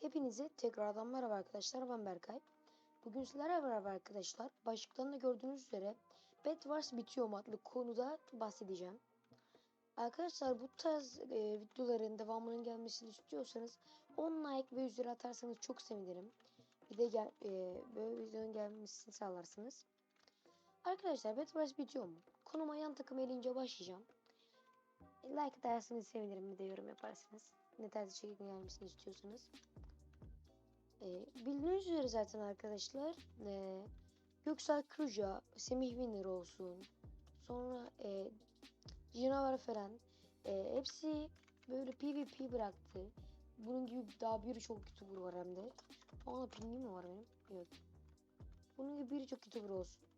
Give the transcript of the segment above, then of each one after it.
Hepinize tekrardan merhaba arkadaşlar ben Berkay. Bugün sizlerle beraber arkadaşlar başlıktan da gördüğünüz üzere Bed Wars bitiyor mu adlı konuda bahsedeceğim. Arkadaşlar bu tarz e, videoların devamının gelmesini istiyorsanız 10 like ve üzeri atarsanız çok sevinirim. Bir de gel, e, böyle videonun gelmesini sağlarsınız. Arkadaşlar Bed Wars bitiyor mu? Konuma yan takım elince başlayacağım. E, like ederseniz sevinirim bir de yorum yaparsınız. Ne tarz içeriğin gelmesini istiyorsanız. E, bildiğiniz üzere zaten arkadaşlar e, Göksel Kırca, Semih Winner olsun. Sonra e, Canavar falan e, hepsi böyle PvP bıraktı. Bunun gibi daha birçok YouTuber var hem de. Aa pingim mi var benim? Yok. Bunun gibi birçok YouTuber olsun.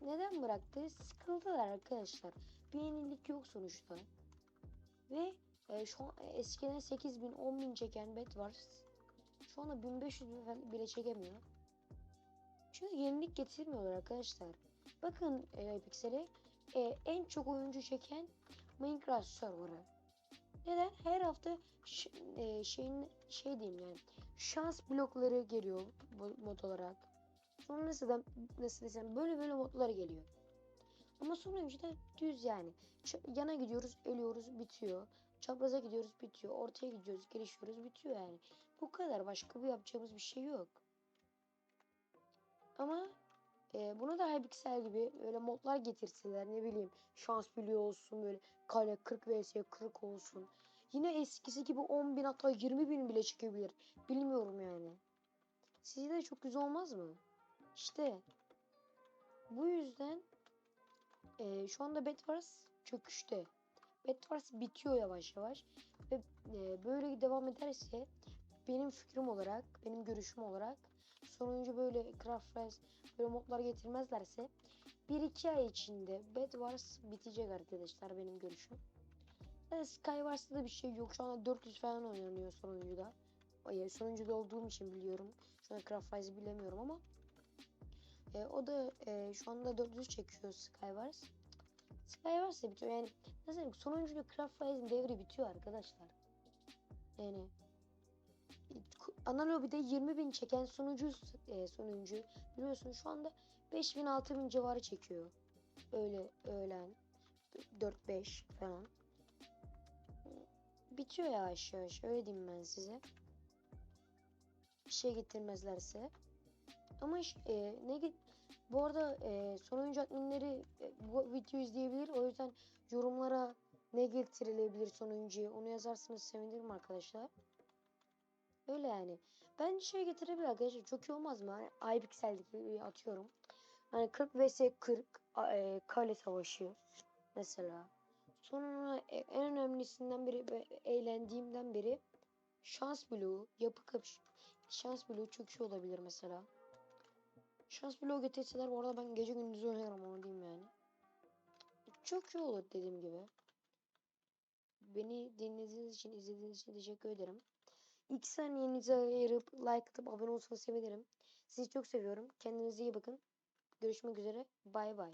Neden bıraktı? Sıkıldılar arkadaşlar. Bir yenilik yok sonuçta. Ve e, şu an e, eskiden 8000 10000 çeken bet var. Şu anda 1500 bin falan bile çekemiyor. Çünkü yenilik getirmiyorlar arkadaşlar. Bakın e, Pixel'e e, en çok oyuncu çeken Minecraft serverı. Neden? Her hafta e, şeyin şey diyeyim yani şans blokları geliyor mod olarak. Sonra nasıl, nasıl desem böyle böyle modlar geliyor. Ama sonra önceden düz yani. Yana gidiyoruz, ölüyoruz, bitiyor. Çapraza gidiyoruz, bitiyor. Ortaya gidiyoruz, gelişiyoruz, bitiyor yani. Bu kadar. Başka bir yapacağımız bir şey yok. Ama e, buna da Hypixel gibi öyle modlar getirseler ne bileyim şans biliyor olsun böyle kale 40 vs 40 olsun. Yine eskisi gibi 10 bin hatta 20 bin bile çıkabilir. Bilmiyorum yani. Sizce de çok güzel olmaz mı? İşte bu yüzden e, şu anda Bedwars çöküşte. Bedwars bitiyor yavaş yavaş. Ve e, böyle devam ederse benim fikrim olarak, benim görüşüm olarak sonuncu böyle Craft Rise böyle modlar getirmezlerse 1-2 ay içinde Bed Wars bitecek arkadaşlar benim görüşüm. E, Skywars'ta da bir şey yok. Şu anda 400 falan oynanıyor sonuncuda. Ay, sonuncuda olduğum için biliyorum. Şu an Craft Rise'ı bilemiyorum ama e, o da e, şu anda 400 çekiyor Skywars. Skywars da bitiyor. Yani nasıl diyeyim sonuncuda Craft Rise'ın devri bitiyor arkadaşlar. Yani ana lobide 20 bin çeken sonucu e, sonuncu biliyorsun şu anda 5 bin 6 bin civarı çekiyor. Öyle öğlen 4-5 falan. Bitiyor yavaş yavaş öyle diyeyim ben size. Bir şey getirmezlerse. Ama e, ne git bu arada e, sonuncu adminleri e, bu videoyu izleyebilir. O yüzden yorumlara ne getirilebilir sonuncuya onu yazarsanız sevinirim arkadaşlar. Öyle yani. Ben şey getirebilir arkadaşlar. Çok iyi olmaz mı? Hani iPixel'deki atıyorum. Hani 40 vs 40 a- e, kale savaşı mesela. Sonra e, en önemlisinden biri eğlendiğimden beri şans bloğu, yapı kapış şans bloğu iyi olabilir mesela. Şans bloğu getirseler bu arada ben gece gündüz oynarım onu diyeyim yani. Çok iyi olur dediğim gibi. Beni dinlediğiniz için, izlediğiniz için teşekkür ederim. İki saniyenizi ayırıp like atıp abone olsanız sevinirim. Sizi çok seviyorum. Kendinize iyi bakın. Görüşmek üzere. Bay bay.